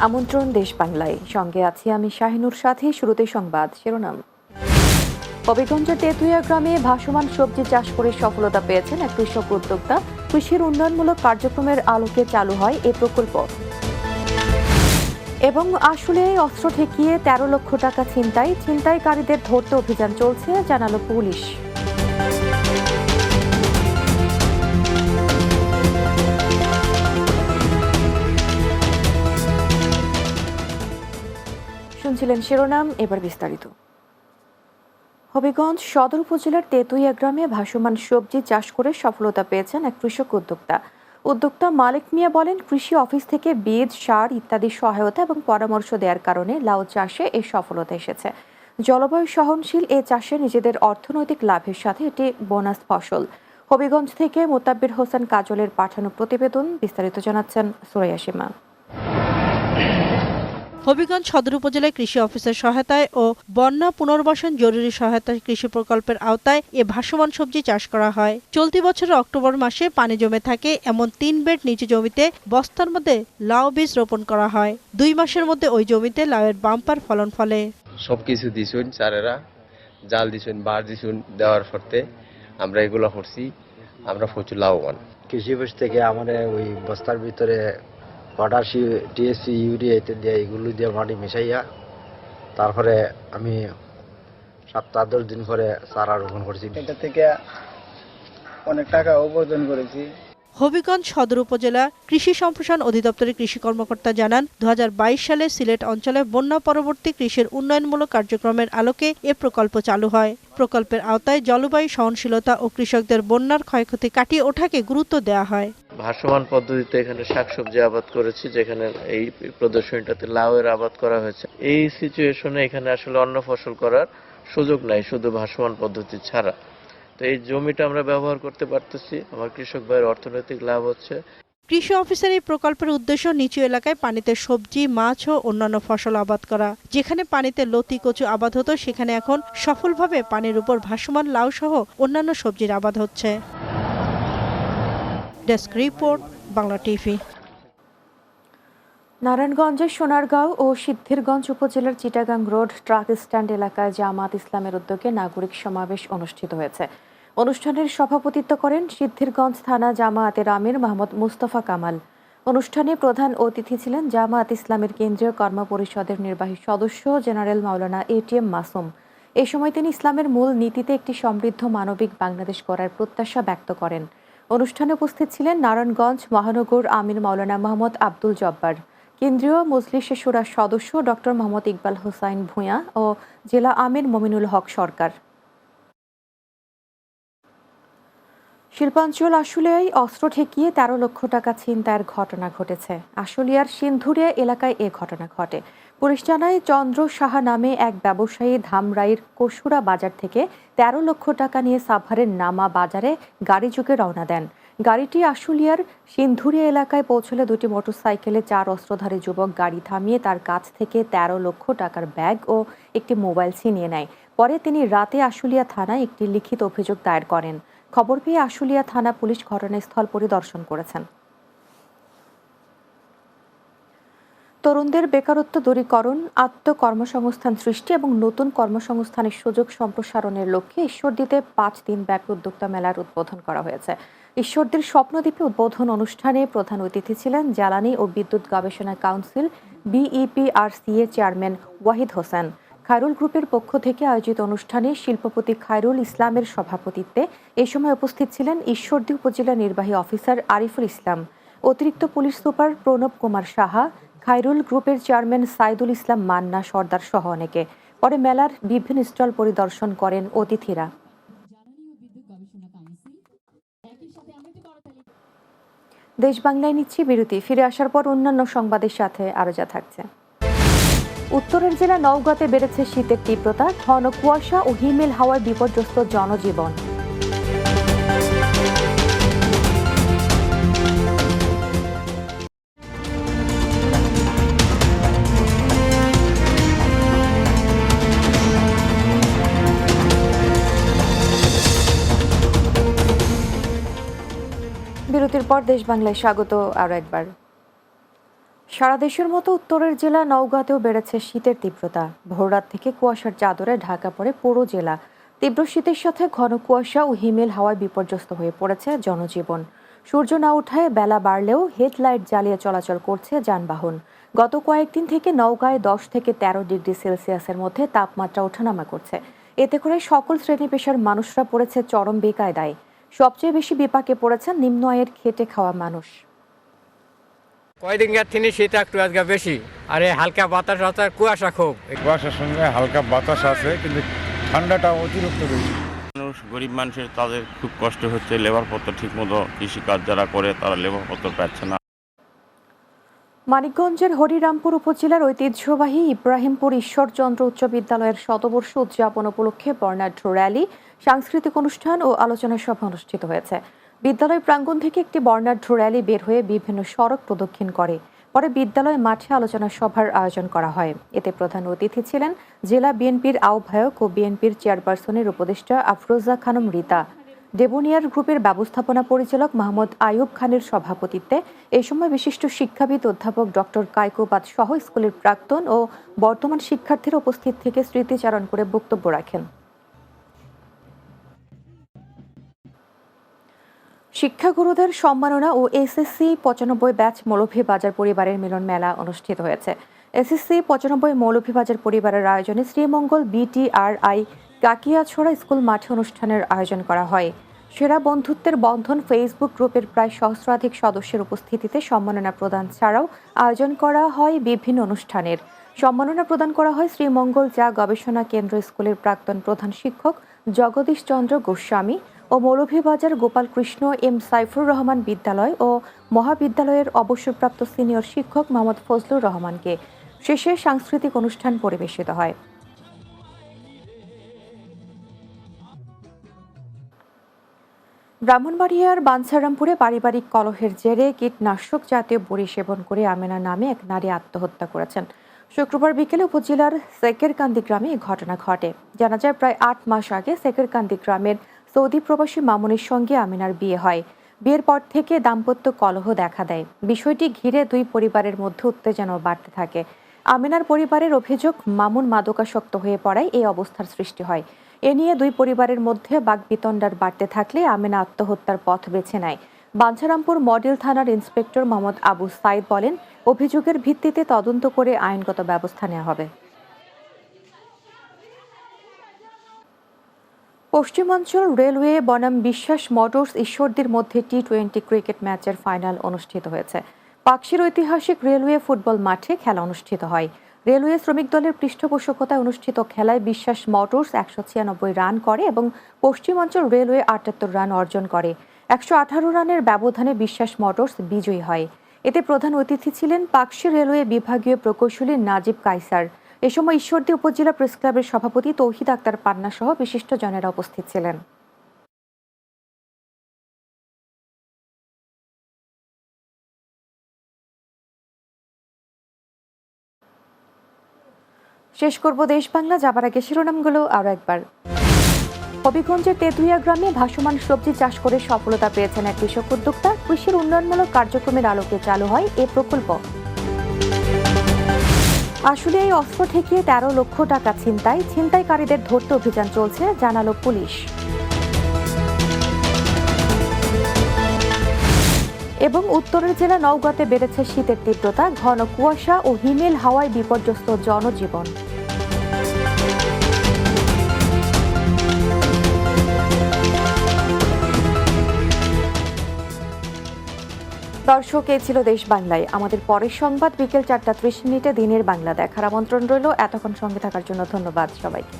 আমন্ত্রণ দেশ বাংলায়। সঙ্গে আছি আমি শাহিনুর সাথে, শুরুতে সংবাদ শিরোনাম। হবিগঞ্জের তেতুয়া গ্রামে ভাসমান সবজি চাষ করে সফলতা পেয়েছেন এক কৃষক উদ্যোক্তা। কৃষির উন্নয়নমূলক কার্যক্রমের আলোকে চালু হয় এই প্রকল্প। এবং আসলে অস্ত্র ঠেকিয়ে তেরো লক্ষ টাকা ছিনতাই, ছিনতাইকারীদের ধরতে অভিযান চলছে, জানালো পুলিশ। শুনছিলেন শিরোনাম, এবার বিস্তারিত। হবিগঞ্জ সদর উপজেলার তেতুইয়া গ্রামে ভাসমান সবজি চাষ করে সফলতা পেয়েছেন এক কৃষক উদ্যোক্তা। উদ্যোক্তা মালিক মিয়া বলেন, কৃষি অফিস থেকে বীজ, সার ইত্যাদি সহায়তা এবং পরামর্শ দেওয়ার কারণে লাউ চাষে এই সফলতা এসেছে। জলবায়ু সহনশীল এ চাষে নিজেদের অর্থনৈতিক লাভের সাথে এটি বোনাস ফসল। হবিগঞ্জ থেকে মোতাব্বির হোসেন কাজলের পাঠানো প্রতিবেদন বিস্তারিত জানাচ্ছেন সুরাইয়া সীমা। হবিগঞ্জ সদর উপজেলায় কৃষি অফিসের সহায়তায় ও বন্যা পুনর্বাসন জরুরি সহায়তা কৃষি প্রকল্পের আওতায় এ ভাসমান সবজি চাষ করা হয়। চলতি বছরের অক্টোবর মাসে পানি জমে থাকে এমন তিন বেড নিচু জমিতে বস্তার মধ্যে লাউ বীজ রোপণ করা হয়। দুই মাসের মধ্যে ওই জমিতে লাউয়ের বাম্পার ফলন ফলে। সব কিছু দিছুন চারেরা জাল দিছুন বার দিছুন দেওয়ার ফলে আমরা এগুলো করছি আমরা প্রচুর লাভবান। কৃষি অফিস থেকে আমাদের ওই বস্তার ভিতরে পটাশি টিএসসি ইউরিয়া ইত্যাদি দিয়ে, এগুলো দিয়ে মাটি মিশাইয়া তারপরে আমি সপ্তাহ দশ দিন পরে চারা রোপণ করেছি। এটা থেকে অনেক টাকা উপার্জন করেছি। হবিগঞ্জ সদর উপজেলা কৃষি সম্প্রসারণ অধিদপ্তরের কৃষি কর্মকর্তা জানান দু হাজার বাইশ সালে সিলেট অঞ্চলে বন্যা পরবর্তী কৃষির উন্নয়নমূলক কার্যক্রমের আলোকে এ প্রকল্প চালু হয়। প্রকল্পের আওতায় জলবায়ু সহনশীলতা ও কৃষকদের বন্যার ক্ষয়ক্ষতি কাটিয়ে ওঠাকে গুরুত্ব দেওয়া হয়। ভাসমান পদ্ধতিতে এখানে শাকসবজি আবাদ করেছি, যেখানে এই প্রদর্শনীটাতে লাউয়ের আবাদ করা হয়েছে। এই সিচুয়েশনে এখানে আসলে অন্য ফসল করার সুযোগ নাই, শুধু ভাসমান পদ্ধতি ছাড়া। তো এই জমিটা আমরা ব্যবহার করতে পারতেছি। আমার কৃষক ভাইয়ের অর্থনৈতিক লাভ হচ্ছে। কৃষি অফিসের এই প্রকল্পের উদ্দেশ্য নিচু এলাকায় পানিতে সবজি মাছ ও অন্যান্য ফসল আবাদ করা। যেখানে পানিতে লতি কচু আবাদ হতো সেখানে এখন সফলভাবে পানির উপর ভাসমান লাউ সহ অন্যান্য সবজির আবাদ হচ্ছে। Desk report Bangla TV. নারায়ণগঞ্জের সোনারগাঁও ও সিদ্ধিরগঞ্জ উপজেলার চিটাগাং রোড ট্রাক স্ট্যান্ড এলাকায় জামাত ইসলামের উদ্যোগে নাগরিক সমাবেশ অনুষ্ঠিত হয়েছে। অনুষ্ঠানের সভাপতিত্ব করেন সিদ্ধিরগঞ্জ থানা জামায়াতের আমির মোহাম্মদ মুস্তফা কামাল। অনুষ্ঠানে প্রধান অতিথি ছিলেন জামায়াত ইসলামের কেন্দ্রীয় কর্ম পরিষদের নির্বাহী সদস্য জেনারেল মাওলানা এটিএম মাসুম। এ সময় তিনি ইসলামের মূল নীতিতে একটি সমৃদ্ধ মানবিক বাংলাদেশ করার প্রত্যাশা ব্যক্ত করেন। অনুষ্ঠানে উপস্থিত ছিলেন নারায়ণগঞ্জ মহানগর আমির মাওলানা মোহাম্মদ আব্দুল জব্বার, কেন্দ্রীয় মজলিসে সুরার সদস্য ডক্টর মোহাম্মদ ইকবাল হোসাইন ভূঁইয়া ও জেলা আমির মমিনুল হক সরকার। শিল্পাঞ্চল আশুলিয়ায় অস্ত্র ঠেকিয়ে তেরো লক্ষ টাকা ছিনতাইয়ের ঘটনা ঘটেছে। আশুলিয়ার সিন্ধুরিয়া এলাকায় এ ঘটনা ঘটে। পুলিশ জানায়, চন্দ্র সাহা নামে এক ব্যবসায়ী ধামরাইয়ের কসুরা বাজার থেকে তেরো লক্ষ টাকা নিয়ে সাভারের নামা বাজারে গাড়ি যুগে রওনা দেন। গাড়িটি আশুলিয়ার সিন্ধুরিয়া এলাকায় পৌঁছলে দুটি মোটরসাইকেলে চার অস্ত্রধারী যুবক গাড়ি থামিয়ে তার কাছ থেকে তেরো লক্ষ টাকার ব্যাগ ও একটি মোবাইল ছিনিয়ে নেয় পরে তিনি রাতে আশুলিয়া থানায় একটি লিখিত অভিযোগ দায়ের করেন। খবর পেয়ে আশুলিয়া থানা পুলিশ ঘটনাস্থল পরিদর্শন করেছেন। তরুণদের বেকারত্ব দূরীকরণ, আত্মকর্মসংস্থান সৃষ্টি এবং নতুন কর্মসংস্থানের সুযোগ সম্প্রসারণের লক্ষ্যে ঈশ্বরদীতে পাঁচ দিন ব্যাপী উদ্যোক্তা মেলার উদ্বোধন করা হয়েছে। ঈশ্বরদীর স্বপ্নদ্বীপে উদ্বোধন অনুষ্ঠানে প্রধান অতিথি ছিলেন জ্বালানি ও বিদ্যুৎ গবেষণা কাউন্সিল বিইপিআরসি এর চেয়ারম্যান ওয়াহিদ হোসেন। খায়রুল গ্রুপের পক্ষ থেকে আয়োজিত অনুষ্ঠানে শিল্পপতি খায়রুল ইসলামের সভাপতিত্বে এ সময় উপস্থিত ছিলেন ঈশ্বরদী উপজেলা নির্বাহী অফিসার আরিফুল ইসলাম, অতিরিক্ত পুলিশ সুপার প্রণব কুমার সাহা, খায়রুল গ্রুপের চেয়ারম্যান সাইদুল ইসলাম মান্না, সর্দার সহ অনেকে। পরে মেলার বিভিন্ন স্টল পরিদর্শন করেন অতিথিরা। দেশ বাংলায় নিচ্ছি বিরতি। ফিরে আসার পর অন্যান্য সংবাদের সাথে আরও যা থাকছে। উত্তরের জেলা নওগাঁতে বেড়েছে শীতের তীব্রতা ঘন কুয়াশা ও হিমেল হাওয়ায় বিপর্যস্ত জনজীবন। বিরতির পর দেশ বাংলায় স্বাগত আরও একবার। সারা দেশের মতো উত্তরের জেলা নওগাঁতেও বেড়েছে শীতের তীব্রতা। ভোররাত থেকে কুয়াশার চাদরে ঢাকা পড়ে পুরো জেলা। তীব্র শীতের সাথে ঘন কুয়াশা ও হিমেল হাওয়ায় বিপর্যস্ত হয়ে পড়েছে জনজীবন। সূর্য না ওঠায় বেলা বাড়লেও হেডলাইট জ্বালিয়ে চলাচল করছে যানবাহন। গত কয়েকদিন থেকে নওগাঁয় দশ থেকে তেরো ডিগ্রি সেলসিয়াসের মধ্যে তাপমাত্রা ওঠানামা করছে। এতে করে সকল শ্রেণি পেশার মানুষরা পড়েছে চরম বেকায়দায়। সবচেয়ে বেশি বিপাকে পড়েছেন নিম্ন আয়ের খেটে খাওয়া মানুষ। কয়দিনকার থেকে শীত একটু আজকে বেশি? আর এই হালকা বাতাস আছে আর কুয়াশা খুব। কুয়াশার সঙ্গে হালকা বাতাস আছে কিন্তু ঠান্ডাটা অতিরিক্ত বেশি। মানুষ গরিব মানুষের তাদের খুব কষ্ট হচ্ছে লেবার পত্র ঠিক মতো কৃষিকাজ যারা করে তারা লেবার পত্র পাচ্ছে না। মানিকগঞ্জের হরিরামপুর উপজেলার ঐতিহ্যবাহী ইব্রাহিমপুর ঈশ্বরচন্দ্র উচ্চ বিদ্যালয়ের শতবর্ষ উদযাপন উপলক্ষে বর্ণাঢ্য র্যালি সাংস্কৃতিক অনুষ্ঠান ও আলোচনা সভা অনুষ্ঠিত হয়েছে। বিদ্যালয় প্রাঙ্গণ থেকে একটি বর্ণাঢ্য র্যালি বের হয়ে বিভিন্ন সড়ক প্রদক্ষিণ করে। পরে বিদ্যালয় মাঠে আলোচনা সভার আয়োজন করা হয়। এতে প্রধান অতিথি ছিলেন জেলা বিএনপির আহ্বায়ক ও বিএনপির চেয়ারপারসনের উপদেষ্টা আফরোজা খানম রীতা। ডেবোনিয়ার গ্রুপের ব্যবস্থাপনা পরিচালক মাহমুদ আয়ুব খানের সভাপতিত্বে এ সময় বিশিষ্ট শিক্ষাবিদ অধ্যাপক ডক্টর কায়কোবাদ সহ স্কুলের প্রাক্তন ও বর্তমান শিক্ষার্থীর উপস্থিত থেকে স্মৃতিচারণ করে বক্তব্য রাখেন। শিক্ষাগুরুদের সম্মাননা ও এসএসসি পঁচানব্বই ব্যাচ মৌলভীবাজার পরিবারের মিলন মেলা অনুষ্ঠিত হয়েছে। এসএসসি পঁচানব্বই মৌলভীবাজার পরিবারের আয়োজনে শ্রীমঙ্গল বিটিআরআই কাকিয়াছড়া স্কুল মাঠে অনুষ্ঠানের আয়োজন করা হয়। সেরা বন্ধুত্বের বন্ধন ফেসবুক গ্রুপের প্রায় সহস্রাধিক সদস্যের উপস্থিতিতে সম্মাননা প্রদান ছাড়াও আয়োজন করা হয় বিভিন্ন অনুষ্ঠানের। সম্মাননা প্রদান করা হয় শ্রীমঙ্গল যা গবেষণা কেন্দ্র স্কুলের প্রাক্তন প্রধান শিক্ষক জগদীশ চন্দ্র গোস্বামী ও মৌলভীবাজার গোপালকৃষ্ণ এম সাইফুর রহমান বিদ্যালয় ও মহাবিদ্যালয়ের অবসরপ্রাপ্ত সিনিয়র শিক্ষক মোহাম্মদ ফজলুর রহমানকে শেষে সাংস্কৃতিক অনুষ্ঠান পরিবেশিত হয়। ব্রাহ্মণবাড়িয়ার বাঞ্ছারামপুরে পারিবারিক কলহের জেরে কীটনাশক জাতীয় বড়ি সেবন করে আমেনা নামে এক নারী আত্মহত্যা করেছেন। শুক্রবার বিকেলে উপজেলার সেকেরকান্দি গ্রামে এই ঘটনা ঘটে। জানা যায়, প্রায় আট মাস আগে সেকেরকান্দি গ্রামের সৌদি প্রবাসী মামুনের সঙ্গে আমিনার বিয়ে হয়। বিয়ের পর থেকে দাম্পত্য কলহ দেখা দেয়। বিষয়টি ঘিরে দুই পরিবারের মধ্যে উত্তেজনা বাড়তে থাকে। আমিনার পরিবারের অভিযোগ, মামুন মাদকাসক্ত হয়ে পড়ায় এই অবস্থার সৃষ্টি হয়। এ নিয়ে দুই পরিবারের মধ্যে বাগবিতণ্ডার বাড়তে থাকলে আমিনা আত্মহত্যার পথ বেছে নেয়। বাঞ্ছারামপুর মডেল থানার ইন্সপেক্টর মোহাম্মদ আবু সাইদ বলেন, অভিযোগের ভিত্তিতে তদন্ত করে আইনগত ব্যবস্থা নেওয়া হবে। পশ্চিমাঞ্চল রেলওয়ে বনাম বিশ্বাস মোটরস ঈশ্বরদীর মধ্যে টি টোয়েন্টি ক্রিকেট ম্যাচের ফাইনাল অনুষ্ঠিত হয়েছে। পাকশির ঐতিহাসিক রেলওয়ে ফুটবল মাঠে খেলা অনুষ্ঠিত হয়। রেলওয়ে শ্রমিক দলের পৃষ্ঠপোষকতায় অনুষ্ঠিত খেলায় বিশ্বাস মোটরস একশো ছিয়ানব্বই রান করে এবং পশ্চিমাঞ্চল রেলওয়ে আটাত্তর রান অর্জন করে। একশো আঠারো রানের ব্যবধানে বিশ্বাস মোটরস বিজয়ী হয়। এতে প্রধান অতিথি ছিলেন পাকশি রেলওয়ে বিভাগীয় প্রকৌশলী নাজিব কাইসার এ সময় ঈশ্বরদী উপজেলা প্রেস ক্লাবের সভাপতি তৌহিদ আক্তার পান্না সহ বিশিষ্ট জনেরা উপস্থিত ছিলেন। শেষ করব দেশ বাংলা, যাবার আগে শিরোনামগুলো আরও একবার। হবিগঞ্জের তেতুইয়া গ্রামে ভাসমান সবজি চাষ করে সফলতা পেয়েছেন এক কৃষক উদ্যোক্তা। কৃষির উন্নয়নমূলক কার্যক্রমের আলোকে চালু হয় এ প্রকল্প। আসলে এই অস্ত্র ঠেকিয়ে তেরো লক্ষ টাকা ছিনতাই, ছিনতাইকারীদের ধরতে অভিযান চলছে, জানালো পুলিশ। এবং উত্তরের জেলা নওগাঁতে বেড়েছে শীতের তীব্রতা, ঘন কুয়াশা ও হিমেল হাওয়ায় বিপর্যস্ত জনজীবন। দর্শক, এই ছিল দেশ বাংলায়। আমাদের পরের সংবাদ বিকেল চারটা ত্রিশ মিনিটে দিনের বাংলা দেখার আমন্ত্রণ রইল। এতক্ষণ সঙ্গে থাকার জন্য ধন্যবাদ সবাইকে।